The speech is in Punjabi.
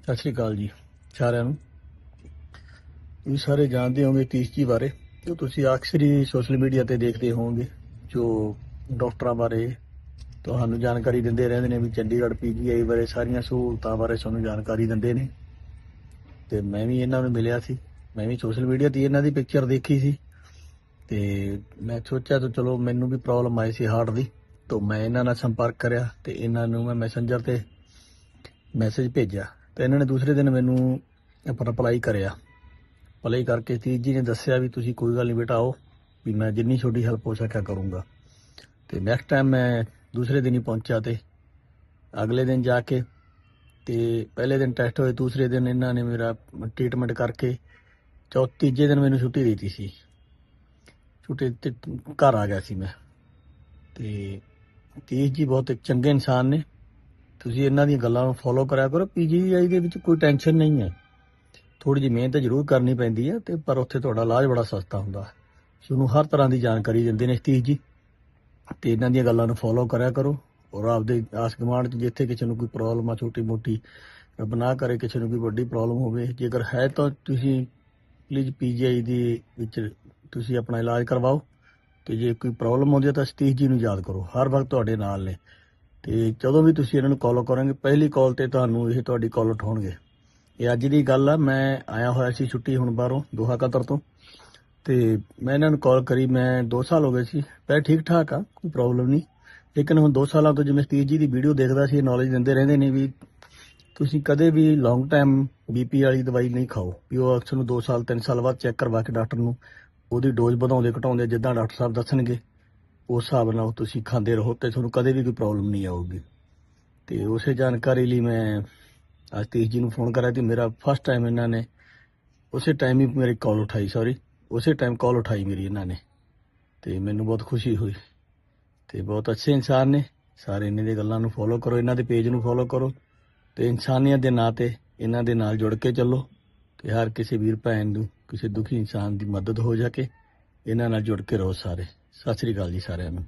ਸਤਿ ਸ਼੍ਰੀ ਅਕਾਲ ਜੀ, ਸਾਰਿਆਂ ਨੂੰ। ਤੁਸੀਂ ਸਾਰੇ ਜਾਣਦੇ ਹੋਵੋਗੇ ਤੀਸ ਜੀ ਬਾਰੇ, ਜੋ ਤੁਸੀਂ ਅਕਸਰ ਹੀ ਸੋਸ਼ਲ ਮੀਡੀਆ ਤੇ ਦੇਖਦੇ ਹੋਵੋਗੇ, ਜੋ ਡਾਕਟਰਾਂ ਬਾਰੇ ਤੁਹਾਨੂੰ ਜਾਣਕਾਰੀ ਦਿੰਦੇ ਰਹਿੰਦੇ ਨੇ ਵੀ ਚੰਡੀਗੜ੍ਹ ਪੀਜੀਆਈ ਬਾਰੇ ਸਾਰੀਆਂ ਸਹੂਲਤਾਂ ਬਾਰੇ ਤੁਹਾਨੂੰ ਜਾਣਕਾਰੀ ਦਿੰਦੇ ਨੇ। ਤੇ ਮੈਂ ਵੀ ਇਹਨਾਂ ਨੂੰ ਮਿਲਿਆ ਸੀ, ਮੈਂ ਵੀ ਸੋਸ਼ਲ ਮੀਡੀਆ ਤੇ ਇਹਨਾਂ ਦੀ ਪਿਕਚਰ ਦੇਖੀ ਸੀ। ਤੇ ਮੈਂ ਸੋਚਿਆ ਤਾਂ ਚਲੋ ਮੈਨੂੰ ਵੀ ਪ੍ਰੋਬਲਮ ਆਈ ਸੀ ਹਾਰਟ ਦੀ, ਤਾਂ ਮੈਂ ਇਹਨਾਂ ਨਾਲ ਸੰਪਰਕ ਕਰਿਆ ਤੇ ਇਹਨਾਂ ਨੂੰ ਮੈਂ ਮੈਸੇਂਜਰ ਤੇ ਮੈਸੇਜ ਭੇਜਿਆ। ਤੇ ਇਹਨਾਂ ਨੇ ਦੂਸਰੇ ਦਿਨ ਮੈਨੂੰ ਆਪਣਾ ਅਪਲਾਈ ਕਰਿਆ। ਅਪਲਾਈ ਕਰਕੇ ਤੀਜ ਜੀ ਨੇ ਦੱਸਿਆ ਵੀ ਤੁਸੀਂ ਕੋਈ ਗੱਲ ਨਹੀਂ ਬੇਟਾ, ਆਓ ਵੀ ਮੈਂ ਜਿੰਨੀ ਛੋਟੀ ਹੈਲਪ ਹੋ ਸਕਿਆ ਕਰੂੰਗਾ। ਤੇ ਨੈਕਸਟ ਟਾਈਮ ਮੈਂ ਦੂਸਰੇ ਦਿਨ ਹੀ ਪਹੁੰਚਿਆ ਤੇ ਅਗਲੇ ਦਿਨ ਜਾ ਕੇ ਤੇ ਪਹਿਲੇ ਦਿਨ ਟੈਸਟ ਹੋਏ, ਦੂਸਰੇ ਦਿਨ ਇਹਨਾਂ ਨੇ ਮੇਰਾ ਟ੍ਰੀਟਮੈਂਟ ਕਰਕੇ ਚੌਥੀ ਤੀਜੇ ਦਿਨ ਮੈਨੂੰ ਛੁੱਟੀ ਦਿੱਤੀ ਸੀ। ਛੁੱਟੀ ਤੇ ਘਰ ਆ ਗਿਆ ਸੀ ਮੈਂ। ਤੇ ਤੀਜ ਜੀ ਬਹੁਤ ਚੰਗੇ ਇਨਸਾਨ ਨੇ। ਤੁਸੀਂ ਇਹਨਾਂ ਦੀਆਂ ਗੱਲਾਂ ਨੂੰ ਫੋਲੋ ਕਰਿਆ ਕਰੋ। ਪੀਜੀਆਈ ਦੇ ਵਿੱਚ ਕੋਈ ਟੈਨਸ਼ਨ ਨਹੀਂ ਹੈ। ਥੋੜੀ ਜਿਹੀ ਮਿਹਨਤ ਜ਼ਰੂਰ ਕਰਨੀ ਪੈਂਦੀ ਹੈ ਤੇ ਪਰ ਉੱਥੇ ਤੁਹਾਡਾ ਇਲਾਜ ਬੜਾ ਸਸਤਾ ਹੁੰਦਾ ਹੈ। ਤੁਹਾਨੂੰ ਹਰ ਤਰ੍ਹਾਂ ਦੀ ਜਾਣਕਾਰੀ ਦਿੰਦੇ ਨੇ ਸਤੀਸ਼ ਜੀ। ਤੇ ਇਹਨਾਂ ਦੀਆਂ ਗੱਲਾਂ ਨੂੰ ਫੋਲੋ ਕਰਿਆ ਕਰੋ ਔਰ ਆਪਦੇ ਆਸ ਗੁਆਂਢ 'ਚ ਜਿੱਥੇ ਕਿਸੇ ਨੂੰ ਕੋਈ ਪ੍ਰੋਬਲਮ ਆ, ਛੋਟੀ ਮੋਟੀ, ਰੱਬ ਨਾ ਕਰੇ ਕਿਸੇ ਨੂੰ ਕੋਈ ਵੱਡੀ ਪ੍ਰੋਬਲਮ ਹੋਵੇ। ਜੇਕਰ ਹੈ ਤਾਂ ਤੁਸੀਂ ਪਲੀਜ਼ ਪੀਜੀਆਈ ਦੇ ਵਿੱਚ ਤੁਸੀਂ ਆਪਣਾ ਇਲਾਜ ਕਰਵਾਓ। ਤੇ ਜੇ ਕੋਈ ਪ੍ਰੋਬਲਮ ਆਉਂਦੀ ਹੈ ਤਾਂ ਸਤੀਸ਼ ਜੀ ਨੂੰ ਯਾਦ ਕਰੋ। ਹਰ ਵਕਤ ਤੁਹਾਡੇ ਨਾਲ ਨੇ। ਤੇ ਜਦੋਂ ਵੀ ਤੁਸੀਂ ਇਹਨਾਂ ਨੂੰ ਕਾਲ ਕਰੋਗੇ, ਪਹਿਲੀ ਕਾਲ ਤੇ ਤੁਹਾਨੂੰ ਇਹ ਤੁਹਾਡੀ ਕਾਲ ਉਠਾਉਣਗੇ। ਇਹ ਅੱਜ ਦੀ ਗੱਲ ਆ, ਮੈਂ ਆਇਆ ਹੋਇਆ ਸੀ ਛੁੱਟੀ ਹੁਣ ਬਾਹਰੋਂ, ਦੋਹਾ ਕਤਰ ਤੋਂ। ਤੇ ਮੈਂ ਇਹਨਾਂ ਨੂੰ ਕਾਲ ਕਰੀ, ਮੈਂ 2 ਸਾਲ ਹੋ ਗਏ ਸੀ। ਪਹਿਲੇ ਠੀਕ ਠਾਕ ਆ, ਕੋਈ ਪ੍ਰੋਬਲਮ ਨਹੀਂ। ਲੇਕਿਨ ਹੁਣ 2 ਸਾਲਾਂ ਤੋਂ ਜਿਵੇਂ ਸਤੀਸ਼ ਜੀ ਦੀ ਵੀਡੀਓ ਦੇਖਦਾ ਸੀ ਨੌਲੇਜ ਦਿੰਦੇ ਰਹਿੰਦੇ ਨੇ ਵੀ ਤੁਸੀਂ ਕਦੇ ਵੀ ਲੌਂਗ ਟਾਈਮ ਬੀਪੀ ਵਾਲੀ ਦਵਾਈ ਨਹੀਂ ਖਾਓ। ਵੀ ਉਹ ਅਕਸਰ ਨੂੰ 2 ਸਾਲ 3 ਸਾਲ ਬਾਅਦ ਚੈੱਕ ਕਰਵਾ ਕੇ ਡਾਕਟਰ ਨੂੰ ਉਹਦੀ ਡੋਜ਼ ਵਧਾਉਂਦੇ, ਘਟਾਉਂਦੇ, ਜਿੱਦਾਂ ਡਾਕਟਰ ਸਾਹਿਬ ਦੱਸਣਗੇ। ਉਸ ਹਿਸਾਬ ਨਾਲ ਤੁਸੀਂ ਖਾਂਦੇ ਰਹੋ ਤੇ ਤੁਹਾਨੂੰ ਕਦੇ ਵੀ ਕੋਈ ਪ੍ਰੋਬਲਮ ਨਹੀਂ ਆਊਗੀ। ਤੇ ਉਸੇ ਜਾਣਕਾਰੀ ਲਈ ਮੈਂ ਅੱਜ ਤੇਜ ਜੀ ਨੂੰ ਫੋਨ ਕਰਿਆ ਤੇ ਮੇਰਾ ਫਸਟ ਟਾਈਮ ਇਹਨਾਂ ਨੇ ਉਸੇ ਟਾਈਮ ਹੀ ਮੇਰੀ ਕਾਲ ਉਠਾਈ ਸੌਰੀ ਉਸੇ ਟਾਈਮ ਕਾਲ ਉਠਾਈ ਮੇਰੀ ਇਹਨਾਂ ਨੇ। ਤੇ ਮੈਨੂੰ ਬਹੁਤ ਖੁਸ਼ੀ ਹੋਈ। ਤੇ ਬਹੁਤ ਅੱਛੇ ਇਨਸਾਨ ਨੇ। ਸਾਰੇ ਇਹਨਾਂ ਦੀ ਗੱਲਾਂ ਨੂੰ ਫੋਲੋ ਕਰੋ, ਇਹਨਾਂ ਦੇ ਪੇਜ ਨੂੰ ਫੋਲੋ ਕਰੋ ਤੇ ਇਨਸਾਨੀਅਤ ਦੇ ਨਾਂ ਤੇ ਇਹਨਾਂ ਦੇ ਨਾਲ ਜੁੜ ਕੇ ਚੱਲੋ ਤੇ ਹਰ ਕਿਸੇ ਵੀਰ ਭੈਣ ਨੂੰ, ਕਿਸੇ ਦੁਖੀ ਇਨਸਾਨ ਦੀ ਮਦਦ ਹੋ ਜਾਕੇ ਇਹਨਾਂ ਨਾਲ ਜੁੜ ਕੇ ਰਹੋ ਸਾਰੇ। ਸਤਿ ਸ੍ਰੀ ਅਕਾਲ ਜੀ ਸਾਰਿਆਂ ਨੂੰ।